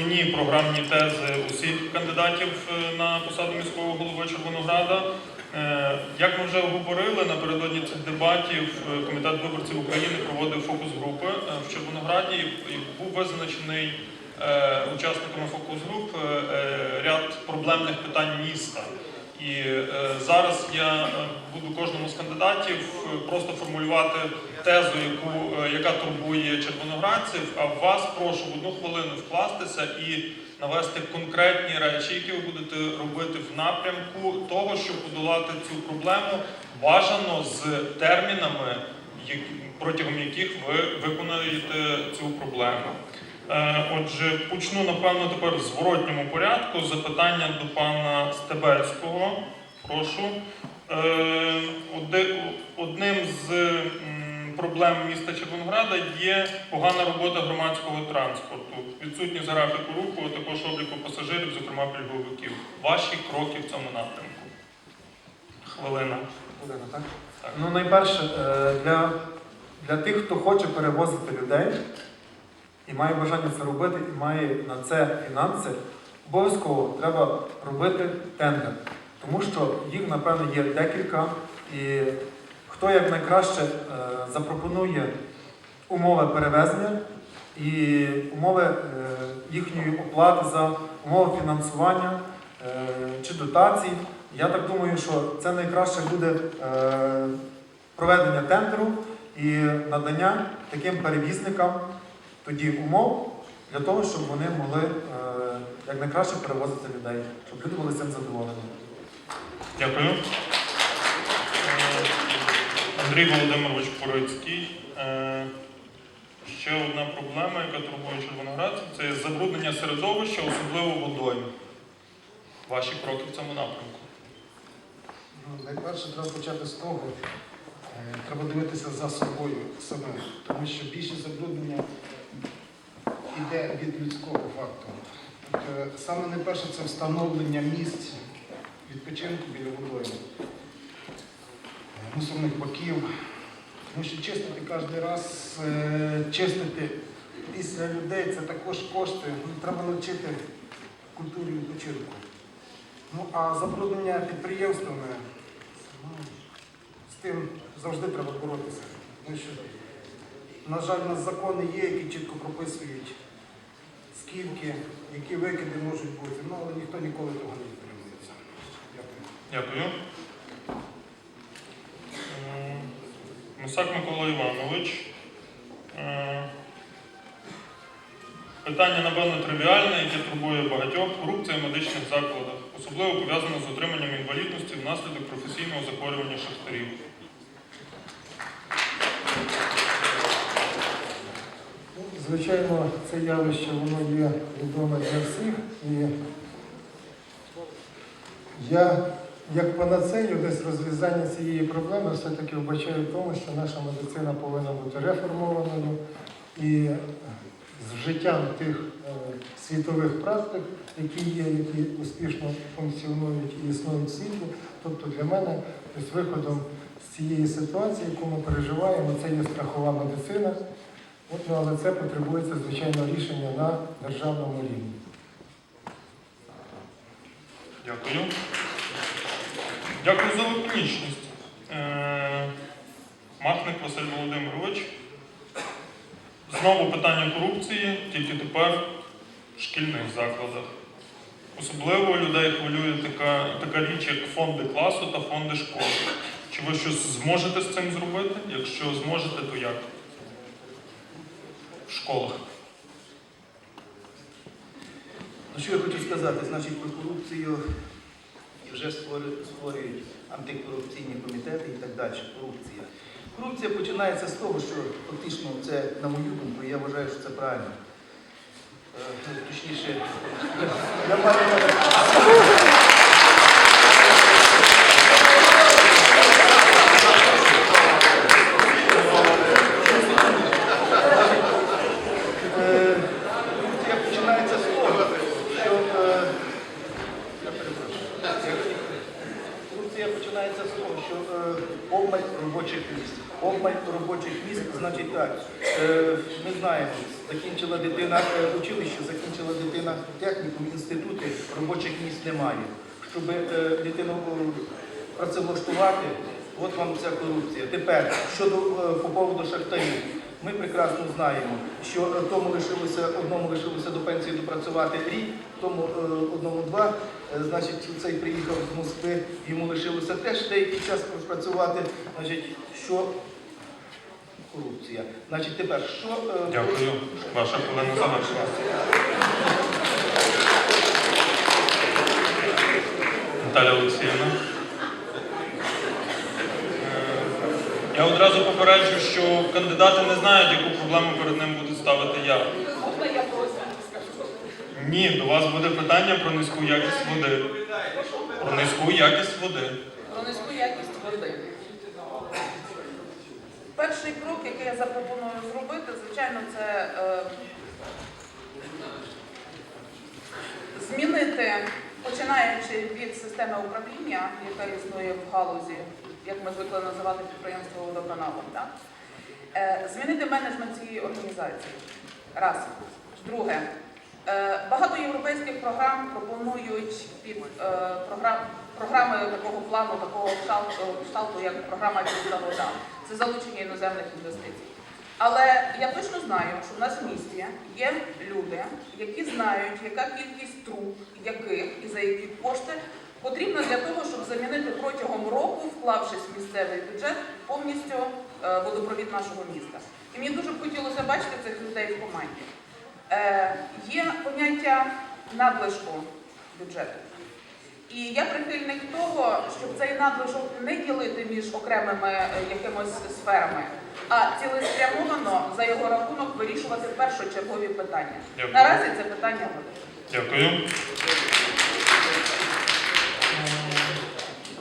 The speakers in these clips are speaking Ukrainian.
основні програмні тези усіх кандидатів е, на посаду міського голови Червонограда. Е, Як ми вже говорили, напередодні цих дебатів е, Комітет виборців України проводив фокус-групи е, в Червонограді і був визначений учасниками фокус-груп е, е, ряд проблемних питань міста. І е, зараз я е, буду кожному з кандидатів е, просто формулювати тезу, яку, яка турбує червоноградців, а вас прошу в одну хвилину вкластися і навести конкретні речі, які ви будете робити в напрямку того, щоб подолати цю проблему, бажано з термінами, протягом яких ви виконаєте цю проблему. Е, Отже, почну напевно тепер в зворотньому порядку. Запитання до пана Стебельського. Прошу. Е, Одним з проблем міста Червонограда є погана робота громадського транспорту, відсутність графіку руху, а також обліку пасажирів, зокрема пільговиків. Ваші кроки в цьому напрямку. Хвилина. Хвилина, так? Так. Ну, найперше, е, для, для тих, хто хоче перевозити людей має бажання це робити, і має на це фінанси, обов'язково треба робити тендер. Тому що їх, напевно, є декілька, і хто як найкраще е, запропонує умови перевезення і умови е, їхньої оплати за умови фінансування е, чи дотацій. Я так думаю, що це найкраще буде проведення тендеру і надання таким перевізникам тоді умов для того, щоб вони могли е, якнайкраще перевозити людей, щоб люди були цим задоволені. Дякую. Е, Андрій Володимирович Порицький. Е, Ще одна проблема, яка турбує Червоноградців, це забруднення середовища, особливо водою. Ваші кроки в цьому напрямку. Ну, Найперше треба почати з того, е, треба дивитися за собою самим, тому що більше забруднення йде від людського фактору. Тобто, саме найперше це встановлення місць відпочинку біля водойми, е, мусорних баків. Тому що чистити кожен раз, е, чистити після людей це також кошти. Ну, Треба навчити культурі відпочинку. Ну, а забруднення підприємствами, ну, з тим завжди треба боротися. Тому що, на жаль, у нас закони є, які чітко прописують, скільки, які викиди можуть бути, ну, але ніхто ніколи того не дотримується. Дякую. Дякую. Мисак Микола Іванович. Е, Питання, напевно, тривіальне, яке турбує багатьох. Корупція в медичних закладах, особливо пов'язана з отриманням інвалідності внаслідок професійного захворювання шахтарів. Звичайно, це явище воно є відоме для всіх. І я, як панацею, десь розв'язання цієї проблеми все-таки вбачаю в тому, що наша медицина повинна бути реформованою і з вжиттям тих е, світових практик, які є, які успішно функціонують і існують в. Тобто для мене ось виходом з цієї ситуації, яку ми переживаємо, це є страхова медицина. От, але це потребується, звичайно, рішення на державному рівні. Дякую. Дякую за лаконічність. Е, Махник Василь Володимирович. Знову питання корупції, тільки тепер в шкільних закладах. Особливо людей хвилює така, така річ, як фонди класу та фонди школи. Чи ви щось зможете з цим зробити? Якщо зможете, то як? Школах. Ну що я хочу сказати, значить про корупцію вже створюють антикорупційні комітети і так далі. Корупція. Корупція починається з того, що фактично це, на мою думку, я вважаю, що це правильно. Е, Точніше, я маю на увазі- Е, Корупція починається з того, що е, я е, обмаль робочих місць. обмаль робочих місць. Значить так, е, ми знаємо, закінчила дитина е, училище, закінчила дитина технікум, інститути, робочих місць немає. Щоб дитину працевлаштувати, от вам вся корупція. Тепер щодо по поводу шахтарів. Ми прекрасно знаємо, що тому лишилося одному лишилося до пенсії допрацювати рік, тому е, одному два. Е, Значить, цей приїхав з Москви, йому лишилося теж деякий час працювати. Значить, що корупція. Значить, тепер що е, Дякую. Ваша хвилина завершилася. Наталя Олексіївна. Е, Я одразу попереджу, що кандидати не знають, яку проблему перед ним буду ставити я. Можна я просто скажу? Ні, до вас буде питання про низьку якість води. Про низьку якість води. Про низьку якість води. Перший крок, який я запропоную зробити, звичайно, це е, змінити, починаючи від системи управління, яка існує в галузі, як ми звикли називати підприємство водоканалом, так? Е, змінити менеджмент цієї організації. Раз. Друге. Е, Багато європейських програм пропонують під е, програм, програми такого плану, такого кшталту, як програма Чиста вода. Це залучення іноземних інвестицій. Але я точно знаю, що в нас в місті є люди, які знають, яка кількість труб, яких і за які кошти потрібно для того, щоб замінити протягом року, вклавшись в місцевий бюджет, повністю е, водопровід нашого міста. І мені дуже б хотілося бачити цих людей в команді. Е, є поняття надлишку бюджету. І я прихильник того, щоб цей надлишок не ділити між окремими е, якимось сферами, а цілеспрямовано за його рахунок вирішувати першочергові питання. Дякую. Наразі це питання води. Дякую.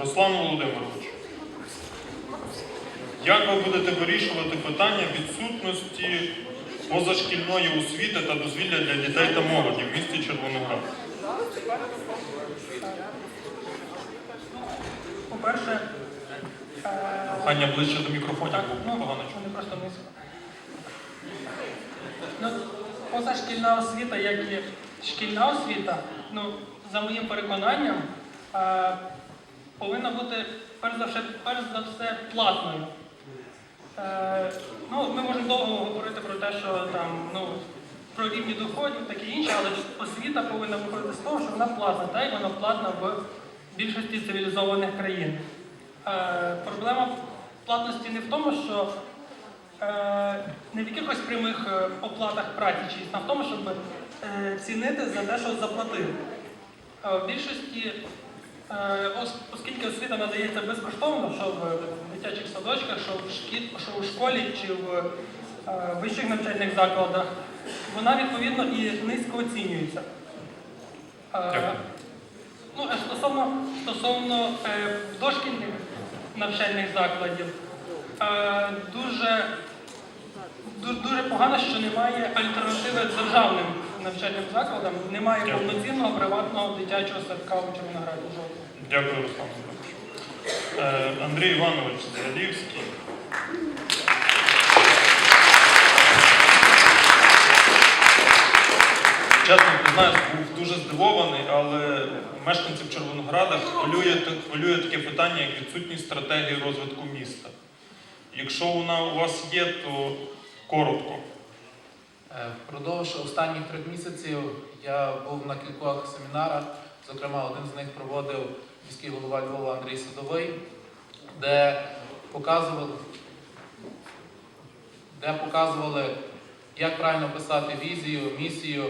Руслан Володимирович, як ви будете вирішувати питання відсутності позашкільної освіти та дозвілля для дітей та молоді в місті Червоноград? По-перше, Прохання ближче до мікрофонів, бо ну, погано чути. вони просто низько. Ну, позашкільна освіта, як і шкільна освіта, ну, за моїм переконанням, е, повинна бути перш за все, перш за все платною. Е, ну, ми можемо довго говорити про те, що там, ну, про рівні доходів, таке інше, але освіта повинна виходити з того, що вона платна, та й вона платна в більшості цивілізованих країн. Е, проблема платності не в тому, що е, не в якихось прямих е, оплатах праці чиїсь, а в тому, щоб е, цінити за те, що заплатив. Е, в більшості, е, оскільки освіта надається безкоштовно, що в дитячих садочках, що в, шкі, що в школі чи в е, вищих навчальних закладах, вона відповідно і низько оцінюється. Е, Ну, стосовно, стосовно е, дошкільних навчальних закладів, е, дуже, дуже погано, що немає альтернативи державним навчальним закладам, немає Дякую. повноцінного приватного дитячого садка у Червонограді. Дякую, Руслан Е, Андрій Іванович Залівський. Чесно признаюсь, був дуже здивований, але мешканців Червонограда хвилює, хвилює таке питання, як відсутність стратегії розвитку міста. Якщо вона у вас є, то коротко. Е, Впродовж останніх трьох місяців я був на кількох семінарах. Зокрема, один з них проводив міський голова Львова Андрій Садовий, де показували, де показували, як правильно писати візію, місію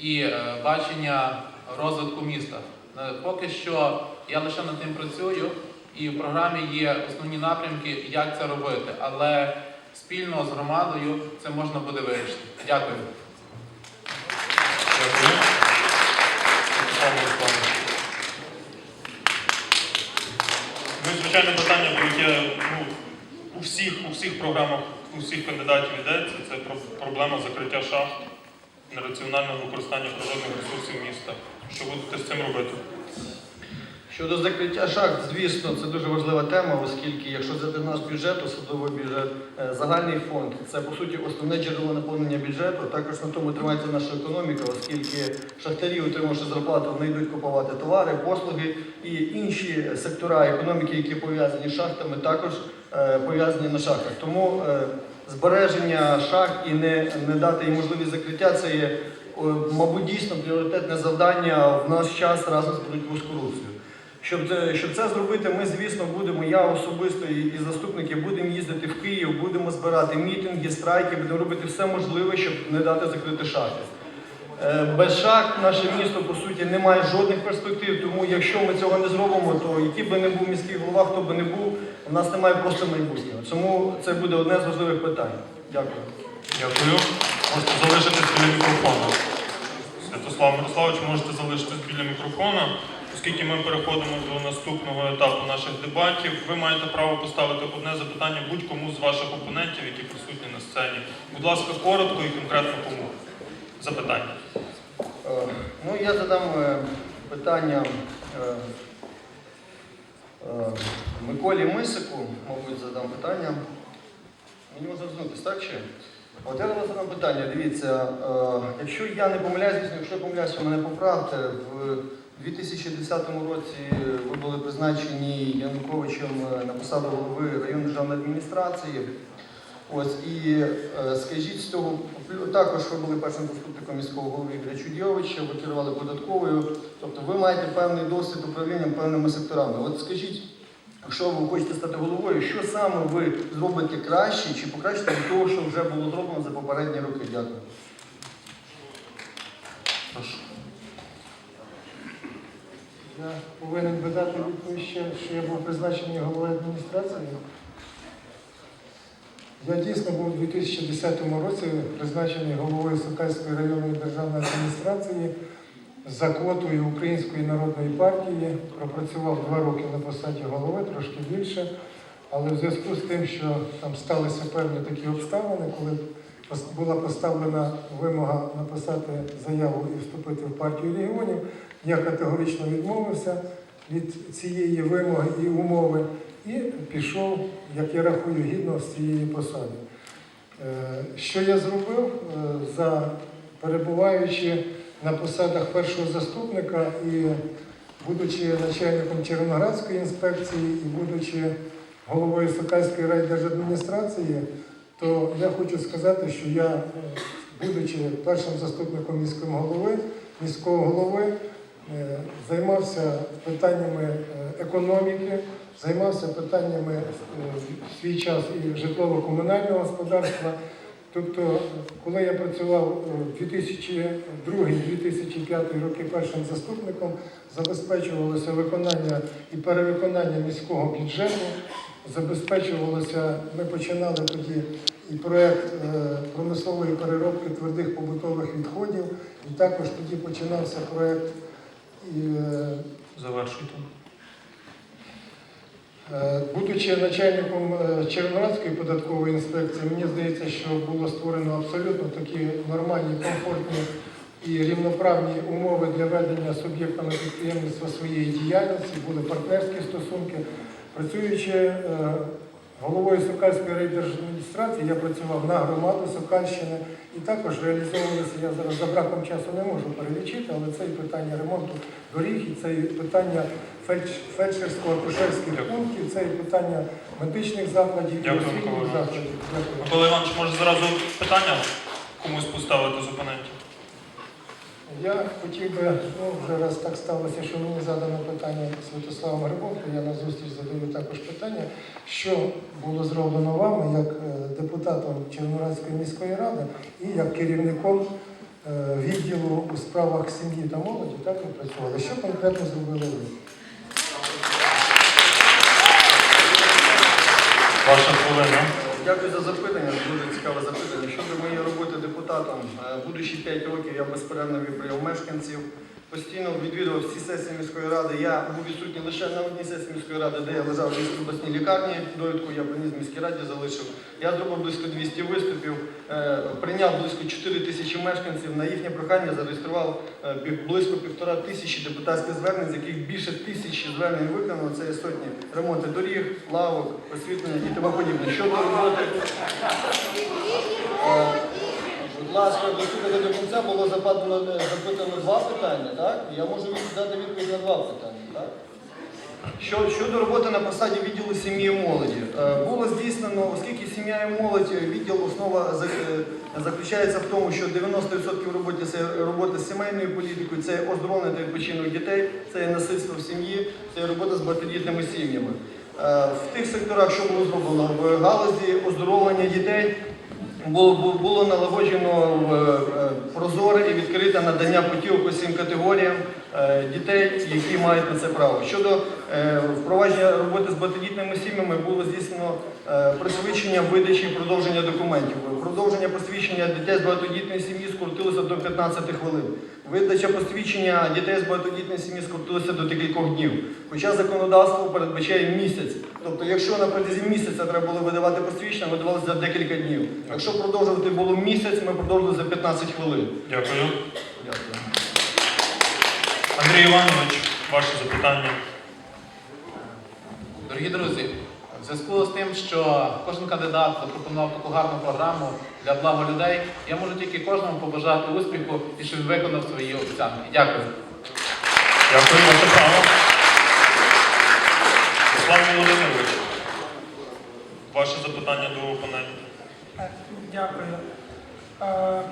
і е, бачення розвитку міста. Е, Поки що я лише над тим працюю, і в програмі є основні напрямки, як це робити. Але спільно з громадою це можна буде вирішити. Дякую. Ну звичайне питання, про яке ну, у всіх, у всіх програмах, у всіх кандидатів йдеться, це про- проблема закриття шахт, нераціонального використання природних ресурсів міста. Що будете з цим робити? Щодо закриття шахт, звісно, це дуже важлива тема, оскільки якщо взяти наш бюджет, особливо бюджет, е, загальний фонд, це по суті основне джерело наповнення бюджету. Також на тому тримається наша економіка, оскільки шахтарі, отримавши зарплату, вони йдуть купувати товари, послуги і інші сектора економіки, які пов'язані з шахтами, також е, пов'язані на шахтах. Тому е, збереження шахт і не, не дати їм можливість закриття це є, мабуть, дійсно пріоритетне завдання в наш час разом з боротьбою з корупцією. Щоб це, щоб це зробити, ми, звісно, будемо, я особисто і, і заступники, будемо їздити в Київ, будемо збирати мітинги, страйки, будемо робити все можливе, щоб не дати закрити шахти. Е, Без шахт наше місто, по суті, не має жодних перспектив, тому якщо ми цього не зробимо, то який би не був міський голова, хто би не був, у нас немає просто майбутнього. Тому це буде одне з важливих питань. Дякую. Дякую. Можете залишитись біля мікрофона. Святослав Мирославович, можете залишитись біля мікрофона. Оскільки ми переходимо до наступного етапу наших дебатів, ви маєте право поставити одне запитання будь-кому з ваших опонентів, які присутні на сцені. Будь ласка, коротко і конкретно кому. Запитання. Е, Ну, я задам е, питання е, Миколі Мисику, мабуть, задам питання. Мені можна звернутися, так чи? От я вам задам питання, дивіться, е, якщо я не помиляюсь, якщо я помиляюсь, мене поправте, в 2010 році ви були призначені Януковичем е, на посаду голови районної державної адміністрації. Ось і е, скажіть з цього також ви були першим заступником міського голови Ігоря Чудьовича, ви керували податковою. Тобто ви маєте певний досвід управління певними секторами. От скажіть, якщо ви хочете стати головою, що саме ви зробите краще чи покращите від того, що вже було зроблено за попередні роки? Дякую. Прошу. Я повинен би дати відповідь ще, що я був призначений головою адміністрації. Я дійсно був у 2010 році призначений головою Сокальської районної державної адміністрації за квотою Української народної партії. Пропрацював два роки на посаді голови, трошки більше. Але в зв'язку з тим, що там сталися певні такі обставини, коли була поставлена вимога написати заяву і вступити в партію регіонів, я категорично відмовився від цієї вимоги і умови і пішов, як я рахую, гідно з цієї посади. Е, Що я зробив, Е, за перебуваючи на посадах першого заступника і будучи начальником Червоноградської інспекції і будучи головою Сокальської райдержадміністрації, то я хочу сказати, що я, е, будучи першим заступником міського голови, міського голови, займався питаннями економіки, займався питаннями е, в свій час і житлово-комунального господарства. Тобто, коли я працював е, 2002-2005 роки першим заступником, забезпечувалося виконання і перевиконання міського бюджету, забезпечувалося, ми починали тоді і проєкт е, промислової переробки твердих побутових відходів, і також тоді починався проєкт е, Завершуйте. Е, Будучи начальником Червонацької податкової інспекції, мені здається, що було створено абсолютно такі нормальні, комфортні і рівноправні умови для ведення суб'єктами підприємництва своєї діяльності, були партнерські стосунки. Працюючи е, головою Сокальської райдержадміністрації, я працював на громаду Сокальщини і також реалізовувалися, я зараз за браком часу не можу перелічити, але це і питання ремонту доріг, і це і питання фельдш- фельдшерсько-акушерських пунктів, це і питання медичних закладів і освітніх закладів. Микола Іванович, може зразу питання комусь поставити з опонентів? Я хотів би, ну вже раз так сталося, що мені задано питання Святославом Грибовко, я на зустріч задаю також питання, що було зроблено вами як е, депутатом Червонорадської міської ради і як керівником е, відділу у справах сім'ї та молоді, так ви працювали. Що конкретно зробили ви? Ваша хвилина. Дякую за запитання, дуже цікаве запитання. Щодо моєї роботи депутатом, е, будучи 5 років, я безперервно вибрав мешканців, постійно відвідував всі сесії міської ради. Я був відсутній лише на одній сесії міської ради, де я лежав в міській обласній лікарні. Довідку я приніс в міській раді, залишив. Я зробив близько 200 виступів. е, прийняв близько 4 тисячі мешканців. На їхнє прохання зареєстрував е, близько півтора тисячі депутатських звернень, з яких більше тисячі звернень виконано. Це є сотні ремонти доріг, лавок, освітлення і тому подібне. Щодо роботи. Е, Будь до кінця було запитано, запитано два питання, так? Я можу дати відповідь на два питання, так? Що, щодо роботи на посаді відділу сім'ї і молоді, Е, було здійснено, оскільки сім'я і молодь, е, відділ основа за- е, заключається в тому, що 90% роботи це робота з сімейною політикою, це оздоровлення та відпочинок дітей, це насильство в сім'ї, це робота з багатодітними сім'ями. Е, В тих секторах, що було зроблено в галузі оздоровлення дітей, було, бу- було налагоджено е, прозоре і відкрите надання путівок усім категоріям. е, дітей, які мають на це право. Щодо е, впровадження роботи з багатодітними сім'ями було здійснено е, пришвидшення видачі і продовження документів. Продовження посвідчення дітей з багатодітної сім'ї скоротилося до 15 хвилин. Видача посвідчення дітей з багатодітної сім'ї скоротилося до декількох днів. Хоча законодавство передбачає місяць. Тобто, якщо на протязі місяця треба було видавати посвідчення, видавалося за декілька днів. Якщо продовжувати було місяць, ми продовжили за 15 хвилин. Дякую. Дякую. Андрій Іванович, ваше запитання. Дорогі друзі, в зв'язку з тим, що кожен кандидат запропонував таку гарну програму для блага людей, я можу тільки кожному побажати успіху і щоб він виконав свої обіцянки. Дякую. Дякую, ваше право. Слава Володимирович, ваше запитання до опонентів. Е, Дякую. Е,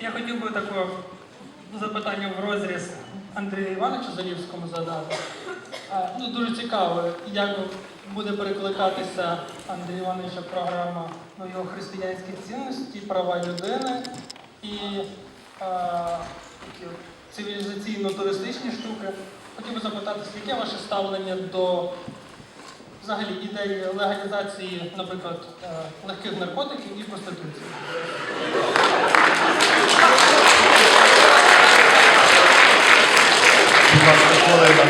Я хотів би таке запитання в розріз Андрію Івановичу Залівському задати. Ну, дуже цікаво, як буде перекликатися Андрія Івановича програма ну, його християнські цінності, права людини і е, цивілізаційно-туристичні штуки. Хотів би запитатися, яке ваше ставлення до взагалі ідеї легалізації, наприклад, е, легких наркотиків і проституції? Будь ласка, хвилина.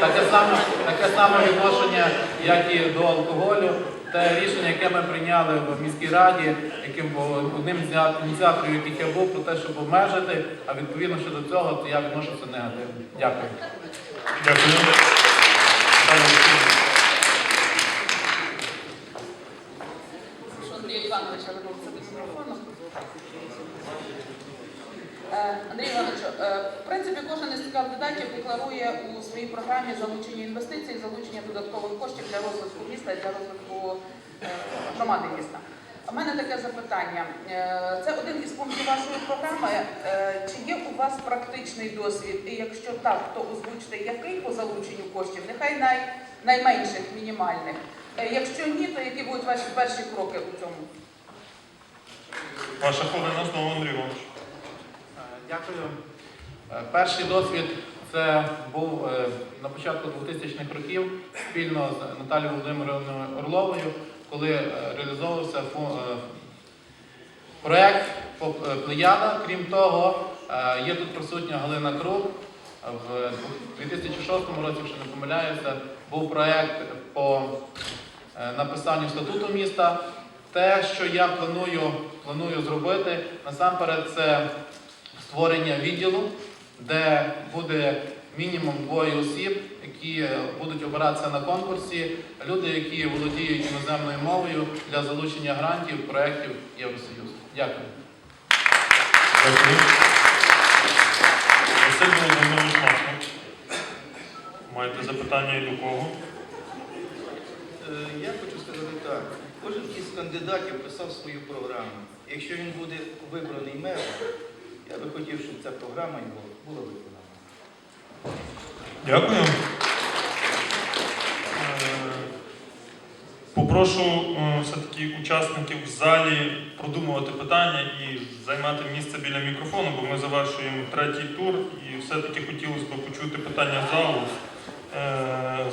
Таке саме, таке саме відношення, як і до алкоголю. Те рішення, яке ми прийняли в міській раді, яким одним з ініціаторів, яких я був, про те, щоб обмежити, а відповідно щодо цього, то я відношуся негативно. Дякую. Дякую. Пане Олексію. Прошу Андрія Івановича вернутися до мікрофону. Е, Андрій Іванович, е, в принципі, кожен із кандидатів декларує у своїй програмі залучення інвестицій, залучення додаткових коштів для розвитку міста і для розвитку е, громади міста. У мене таке запитання. Е, Це один із пунктів вашої програми. Е, Чи є у вас практичний досвід? І якщо так, то озвучте, який по залученню коштів? Нехай най, найменших, мінімальних. Е, Якщо ні, то які будуть ваші перші кроки у цьому? Ваша хвилина знову, Андрій Іванович. Е, Дякую. Е, Перший досвід це був е, на початку 2000-х років спільно з Наталією Володимирівною Орловою, коли е, реалізовувався е, Плеяда. Крім того, є тут присутня Галина Круг. В 2006 році, якщо не помиляюся, був проект по написанню статуту міста. Те, що я планую, планую зробити, насамперед, це створення відділу, де буде мінімум двоє осіб, які будуть обиратися на конкурсі, люди, які володіють іноземною мовою для залучення грантів, проєктів Євросоюзу. Дякую. Маєте запитання і до кого? Е, Я хочу сказати так. Кожен із кандидатів писав свою програму. Якщо він буде вибраний мером, я би хотів, щоб ця програма його була виконана. Дякую. Е, Попрошу е, все-таки учасників в залі продумувати питання і займати місце біля мікрофону, бо ми завершуємо третій тур і все-таки хотілося б почути питання залу. Е,